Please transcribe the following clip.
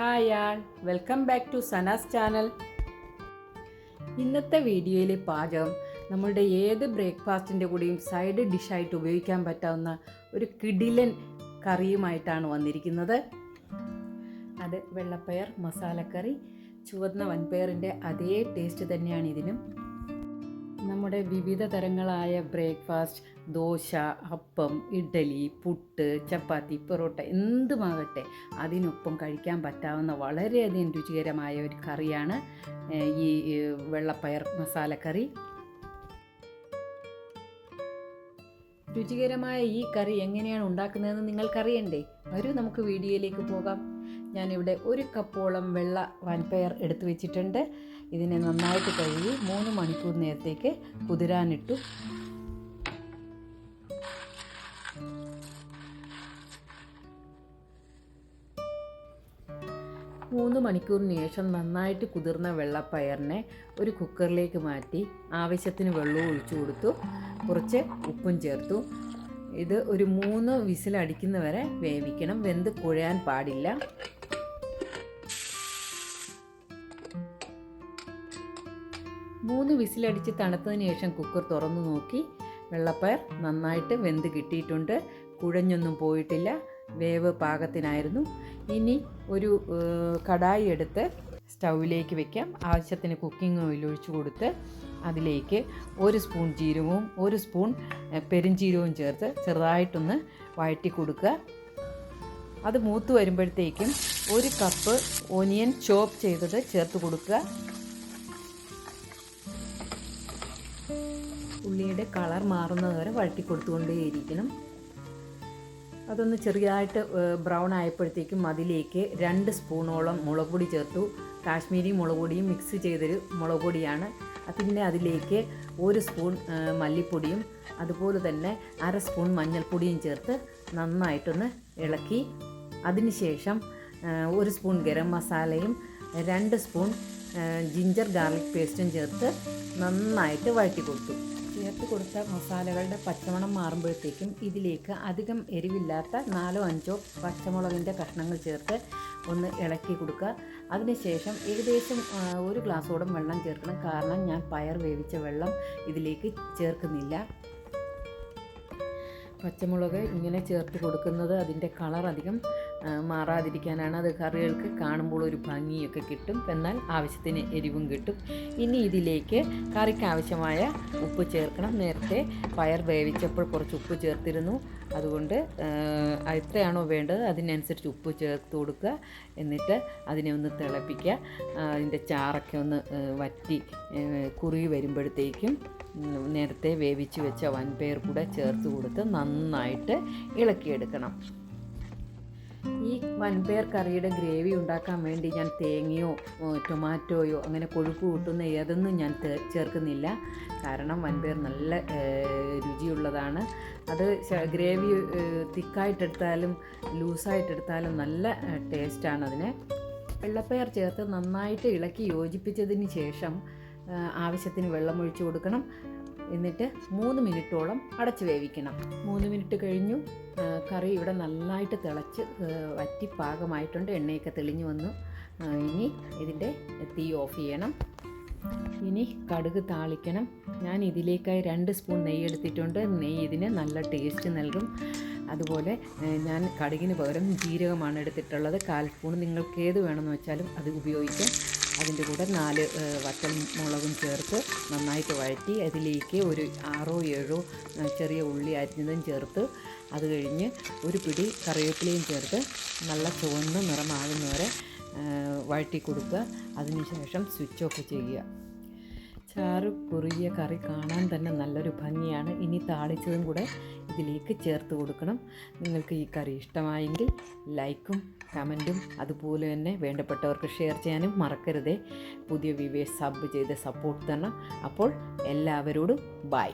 Hi all. Welcome back to Sana's channel. ഇന്നത്തെ വീഡിയോയിലെ പാചകം നമ്മളുടെ ഏത് ബ്രേക്ക്ഫാസ്റ്റിന്റെ കൂടെയും സൈഡ് ഡിഷായിട്ട് ഉപയോഗിക്കാൻ പറ്റാവുന്ന ഒരു കിടിലൻ കറിയുമായിട്ടാണ് വന്നിരിക്കുന്നത്. അത് വെള്ളപ്പയർ മസാലക്കറി ചുവന്ന വൻപയറിന്റെ അതേ ടേസ്റ്റ് തന്നെയാണ് ഇതിനും. നമ്മുടെ വിവിധ തരങ്ങളായ ബ്രേക്ക്ഫാസ്റ്റ് ദോശ അപ്പം ഇഡ്ഡലി പുട്ട് ചപ്പാത്തി പൊറോട്ട എന്തുമാകട്ടെ അതിനൊപ്പം കഴിക്കാൻ പറ്റാവുന്ന വളരെയധികം രുചികരമായ ഒരു കറിയാണ് ഈ വെള്ളപ്പയർ മസാലക്കറി. രുചികരമായ ഈ കറി എങ്ങനെയാണ് ഉണ്ടാക്കുന്നതെന്ന് നിങ്ങൾക്കറിയണ്ടേ? വരൂ നമുക്ക് വീഡിയോയിലേക്ക് പോകാം. ഞാനിവിടെ ഒരു കപ്പോളം വെള്ള വൻപയർ എടുത്തു വെച്ചിട്ടുണ്ട്. ഇതിനെ നന്നായിട്ട് കഴുകി മൂന്ന് മണിക്കൂർ നേരത്തേക്ക് കുതിരാനിട്ടു. മൂന്ന് മണിക്കൂറിന് ശേഷം നന്നായിട്ട് കുതിർന്ന വെള്ളപ്പയറിനെ ഒരു കുക്കറിലേക്ക് മാറ്റി ആവശ്യത്തിന് വെള്ളവും ഒഴിച്ചു കൊടുത്തു. കുറച്ച് ഉപ്പും ചേർത്തു. ഇത് ഒരു മൂന്ന് വിസിലടിക്കുന്നവരെ വേവിക്കണം. വെന്ത് കുഴയാൻ പാടില്ല. മൂന്ന് വിസിലടിച്ച് തണുത്തതിന് ശേഷം കുക്കർ തുറന്നു നോക്കി. വെള്ളപ്പയർ നന്നായിട്ട് വെന്ത് കിട്ടിയിട്ടുണ്ട്. കുഴഞ്ഞൊന്നും പോയിട്ടില്ല. വേവ് പാകത്തിനായിരുന്നു. ഇനി ഒരു കടായി എടുത്ത് സ്റ്റൗവിലേക്ക് വെക്കാം. ആവശ്യത്തിന് കുക്കിംഗ് ഓയിൽ ഒഴിച്ചു കൊടുത്ത് അതിലേക്ക് ഒരു സ്പൂൺ ജീരകവും ഒരു സ്പൂൺ പെരുംജീരകവും ചേർത്ത് ചെറുതായിട്ടൊന്ന് വഴറ്റി കൊടുക്കുക. അത് മൂത്ത് വരുമ്പോഴത്തേക്കും ഒരു കപ്പ് ഓനിയൻ ചോപ്പ് ചെയ്തത് ചേർത്ത് കൊടുക്കുക. ഉള്ളിയുടെ കളർ മാറുന്നത് വരെ വഴറ്റി കൊടുത്തുകൊണ്ടേയിരിക്കണം അതൊന്ന് ചെറിയതായിട്ട് ബ്രൗൺ ആയപ്പോഴത്തേക്കും അതിലേക്ക് രണ്ട് സ്പൂണോളം മുളക് പൊടി ചേർത്തു. കാശ്മീരി മുളക് പൊടിയും മിക്സ് ചെയ്തൊരു മുളക് പൊടിയാണ്. പിന്നെ അതിലേക്ക് ഒരു സ്പൂൺ മല്ലിപ്പൊടിയും അതുപോലെ തന്നെ അര സ്പൂൺ മഞ്ഞൾപ്പൊടിയും ചേർത്ത് നന്നായിട്ടൊന്ന് ഇളക്കി. അതിനുശേഷം ഒരു സ്പൂൺ ഗരം മസാലയും രണ്ട് സ്പൂൺ ജിഞ്ചർ ഗാർലിക് പേസ്റ്റും ചേർത്ത് നന്നായിട്ട് വഴറ്റി കൊടുത്തു. ചേർത്ത് കൊടുത്ത മസാലകളുടെ പച്ചമണം മാറുമ്പോഴത്തേക്കും ഇതിലേക്ക് അധികം എരിവില്ലാത്ത നാലോ അഞ്ചോ പച്ചമുളകിന്റെ കഷ്ണങ്ങൾ ചേർത്ത് ഒന്ന് ഇളക്കി കൊടുക്കുക. അതിനുശേഷം ഏകദേശം ഒരു ഗ്ലാസ്സോളം വെള്ളം ചേർക്കണം. കാരണം ഞാൻ പയർ വേവിച്ച വെള്ളം ഇതിലേക്ക് ചേർക്കുന്നില്ല. പച്ചമുളക് ഇങ്ങനെ ചേർത്ത് കൊടുക്കുന്നത് അതിന്റെ കളർ അധികം മാറാതിരിക്കാനാണ്. അത് കറികൾക്ക് കാണുമ്പോൾ ഒരു ഭംഗിയൊക്കെ കിട്ടും. എന്നാൽ ആവശ്യത്തിന് എരിവും കിട്ടും. ഇനി ഇതിലേക്ക് കറിക്ക് ആവശ്യമായ ഉപ്പ് ചേർക്കണം. നേരത്തെ പയർ വേവിച്ചപ്പോൾ കുറച്ച് ഉപ്പ് ചേർത്തിരുന്നു. അതുകൊണ്ട് എത്രയാണോ വേണ്ടത് അതിനനുസരിച്ച് ഉപ്പ് ചേർത്ത് കൊടുക്കുക. എന്നിട്ട് അതിനെ ഒന്ന് തിളപ്പിക്കുക. അതിന്റെ ചാറൊക്കെ ഒന്ന് വറ്റി കുറുകി വരുമ്പോഴത്തേക്കും നേരത്തെ വേവിച്ച് വെച്ച വൻപയർ കൂടെ ചേർത്ത് കൊടുത്ത് നന്നായിട്ട് ഇളക്കിയെടുക്കണം. ഈ വൻപയർ കറിയുടെ ഗ്രേവി ഉണ്ടാക്കാൻ വേണ്ടി ഞാൻ തേങ്ങയോ ടൊമാറ്റോയോ അങ്ങനെ കൊഴുപ്പ് കൂട്ടുന്ന ഏതൊന്നും ഞാൻ ചേർക്കുന്നില്ല. കാരണം വൻപയർ നല്ല രുചിയുള്ളതാണ്. അത് ഗ്രേവി തിക്കായിട്ടെടുത്താലും ലൂസായിട്ടെടുത്താലും നല്ല ടേസ്റ്റാണ് അതിന്. വെള്ളപ്പയർ ചേർത്ത് നന്നായിട്ട് ഇളക്കി യോജിപ്പിച്ചതിന് ശേഷം ആവശ്യത്തിന് വെള്ളം ഒഴിച്ചു കൊടുക്കണം. എന്നിട്ട് മൂന്ന് മിനിറ്റോളം അടച്ച് വേവിക്കണം. മൂന്ന് മിനിറ്റ് കഴിഞ്ഞു. കറി ഇവിടെ നന്നായിട്ട് തിളച്ച് വറ്റി പാകമായിട്ടുണ്ട്. എണ്ണയൊക്കെ തെളിഞ്ഞു വന്നു. ഇനി ഇതിന്റെ തീ ഓഫ് ചെയ്യണം. ഇനി കടുക് താളിക്കണം. ഞാൻ ഇതിലേക്കായി രണ്ട് സ്പൂൺ നെയ്യ് എടുത്തിട്ടുണ്ട്. നെയ്യ് ഇതിന് നല്ല ടേസ്റ്റ് നൽകും. അതുപോലെ ഞാൻ കടുകിന് പകരം ജീരകമാണ് എടുത്തിട്ടുള്ളത്. കാൽ സ്പൂൺ നിങ്ങൾക്ക് ഏത് വേണമെന്ന് വെച്ചാലും അത് ഉപയോഗിക്കാം. അതിന്റെ കൂടെ നാല് വറ്റൽ മുളകും ചേർത്ത് നന്നായിട്ട് വഴറ്റി അതിലേക്ക് ഒരു ആറോ ഏഴോ ചെറിയ ഉള്ളി അരിഞ്ഞതും ചേർത്ത് അത് കഴിഞ്ഞ് ഒരു പിടി കറിവേപ്പിലയും ചേർത്ത് നല്ല ചുവന്ന നിറമാകുന്നവരെ വഴറ്റി കൊടുക്കുക. അതിനുശേഷം സ്വിച്ച് ഓഫ് ചെയ്യുക. ചാറ് കുറുകിയ കറി കാണാൻ തന്നെ നല്ലൊരു ഭംഗിയാണ്. ഇനി താളിച്ചതും കൂടെ ഇതിലേക്ക് ചേർത്ത് കൊടുക്കണം. നിങ്ങൾക്ക് ഈ കറി ഇഷ്ടമായെങ്കിൽ ലൈക്കും കമന്റും അതുപോലെ തന്നെ വേണ്ടപ്പെട്ടവർക്ക് ഷെയർ ചെയ്യാനും മറക്കരുതേ. പുതിയ വിവേസ് സബ് ചെയ്ത് സപ്പോർട്ട് തരണം. അപ്പോൾ എല്ലാവരോടും ബൈ.